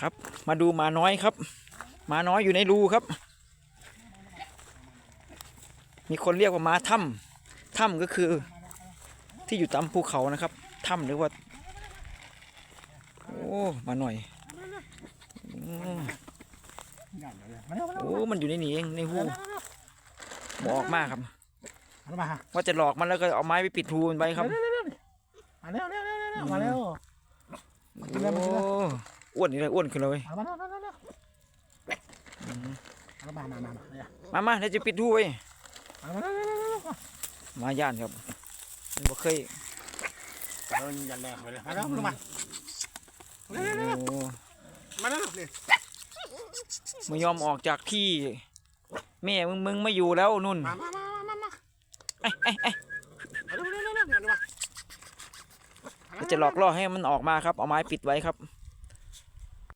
ครับ มาดูหมาน้อยครับหมาน้อยอยู่ในรูครับ มีคนเรียกว่าหมาถ้ำถ้ำก็คือที่อยู่ตามภูเขานะครับถ้ำหรือว่า โอ้มาหน่อยอืมมาเร็วมาเร็วโอ้มันอยู่ในนี้เองในหูบออกมากครับมาเร็วมาว่าจะหลอกมันแล้วก็เอาไม้ไปปิดหูมันไปครับมาเร็วเร็วมาเร็วเร็วเร็วเร็วมาเร็วโอ้อ้วนนี่เลยอ้วนขึ้นเลยมาเร็วมาเร็วเร็วมามามามาเนี่ยมามาเดี๋ยวจะปิดหูไว้มาเร็วเร็วเร็วเร็วมาย่านครับมันบ่เคยเดินยันแรงไปเลยมาเร็วลงมาโอ้มาเร็วนี่ไม่ยอมออกจากที่แม่มึงมึงไม่อยู่แล้วนุ่นมามามามามาเอ้ยเอ้ยเอ้ยเร็วเร็วเร็วเร็วเร็วมาก็จะหลอกล่อให้มันออกมาครับ เอาไม้ปิดไว้ครับม